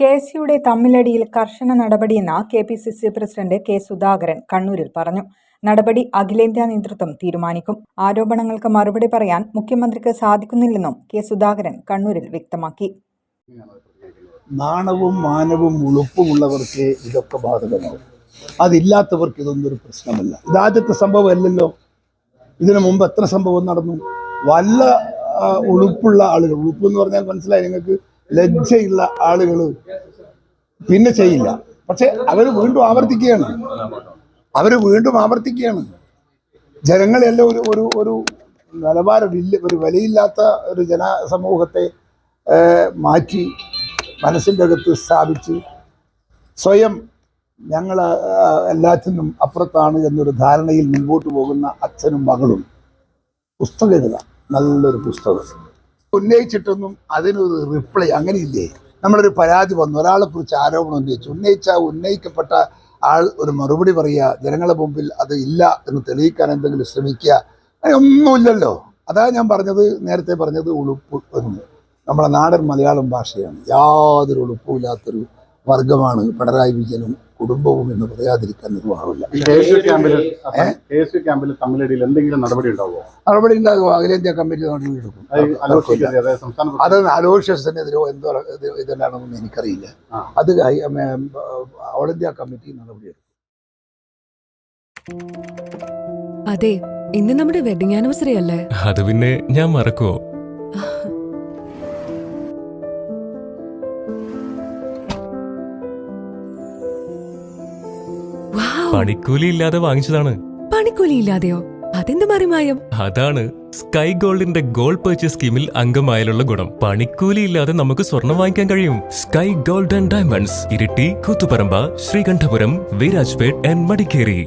K S യുടെ തമ്മിലടിയിൽ കർശന നടപടിയെന്ന് K P C C president K. Sudhakaran കണ്ണൂരിൽ പറഞ്ഞു. നടപടി അഖിലേന്ത്യാ നേതൃത്വം തീരുമാനിക്കും. ആരോപണങ്ങൾക്ക് മറുപടി പറയാൻ മുഖ്യമന്ത്രിക്ക് സാധിക്കുന്നില്ലെന്നും കെ. സുധാകരൻ കണ്ണൂരിൽ വ്യക്തമാക്കി. നാണവും മാനവും ഉളുപ്പുമുള്ളവർക്ക് ഇതൊക്കെ ബാധകമാവും അതില്ലാത്തവർക്ക് ഇതൊന്നും ഒരു പ്രശ്നമല്ല ഇതാദ്യത്തെ സംഭവമല്ലല്ലോ. ഇതിനു മുമ്പ് എത്ര സംഭവം നടന്നു? വല്ല ഉളുപ്പുള്ള ആളുകൾ ഉളുപ്പ് എന്ന് പറഞ്ഞാൽ മനസ്സിലായി നിങ്ങൾക്ക്. ലജ്ജയുള്ള ആളുകൾ പിന്നെ ചെയ്യില്ല. പക്ഷെ അവർ വീണ്ടും ആവർത്തിക്കുകയാണ്. അവർ വീണ്ടും ആവർത്തിക്കുകയാണ്. ജനങ്ങളെല്ലാം ഒരു ഒരു ഒരു നിലവാരമില്ല ഒരു വിലയില്ലാത്ത ഒരു ജനസമൂഹത്തെ മാറ്റി മനസ്സിന്റെ അകത്ത് സ്ഥാപിച്ച് സ്വയം ഞങ്ങൾ എല്ലാത്തിനും അപ്പുറത്താണ് എന്നൊരു ധാരണയിൽ മുൻപോട്ട് പോകുന്ന അച്ഛനും മകളും. പുസ്തകം എഴുതാം. നല്ലൊരു പുസ്തകം. ഉന്നയിച്ചിട്ടൊന്നും അതിനൊരു റിപ്ലൈ അങ്ങനെയില്ലേ? നമ്മളൊരു പരാതി വന്നു. ഒരാളെ കുറിച്ച് ആരോപണം ഉന്നയിച്ചു. ഉന്നയിച്ച ഉന്നയിക്കപ്പെട്ട ആൾ ഒരു മറുപടി പറയുക ജനങ്ങളുടെ മുമ്പിൽ അത് ഇല്ല എന്ന് തെളിയിക്കാൻ എന്തെങ്കിലും ശ്രമിക്കുക. അങ്ങനെ ഒന്നുമില്ലല്ലോ. അതാ ഞാൻ പറഞ്ഞത് നേരത്തെ പറഞ്ഞത് ഉളുപ്പ് എന്ന് നമ്മുടെ നാടൻ മലയാളം ഭാഷയാണ്. യാതൊരു ഉളുപ്പുമില്ലാത്തൊരു വർഗമാണ് പിണറായി വിജയനും കുടുംബവും എന്ന് പറയാതിരിക്കാൻ നിർവാഹമില്ല. നടപടി ഉണ്ടാവുമോ? നടപടി ഉണ്ടാകും. അഖിലേന്ത്യാ കമ്മിറ്റി നടപടിയെടുക്കും അത് ആലോചിക്കാതെ അതായത് സംസ്ഥാന അത് അലോഷ്യസിനെതിരോ എന്തോ ഇത് ഇതെല്ലാണെന്നൊന്നും എനിക്കറിയില്ല. അത് ഓൾ ഇന്ത്യ കമ്മിറ്റി നടപടിയെടുക്കും അതെ ഇന്ന് നമ്മുടെ വെഡിങ് ആനിവേഴ്സറി അല്ലേ? അത് പിന്നെ ഞാൻ മറക്കുവോ? പണിക്കൂലി ഇല്ലാതെ വാങ്ങിച്ചതാണ്. പണിക്കൂലി ഇല്ലാതെയോ അതെന്ത് മറിമായം? അതാണ് സ്കൈ ഗോൾഡിന്റെ ഗോൾഡ് പർച്ചേസ് സ്കീമിൽ അംഗമായാലുള്ള ഗുണം. പണിക്കൂലി ഇല്ലാതെ നമുക്ക് സ്വർണം വാങ്ങിക്കാൻ കഴിയും. Sky gold and diamonds Iritty Koothuparamba Sreekandapuram Virajpet and Madikeri.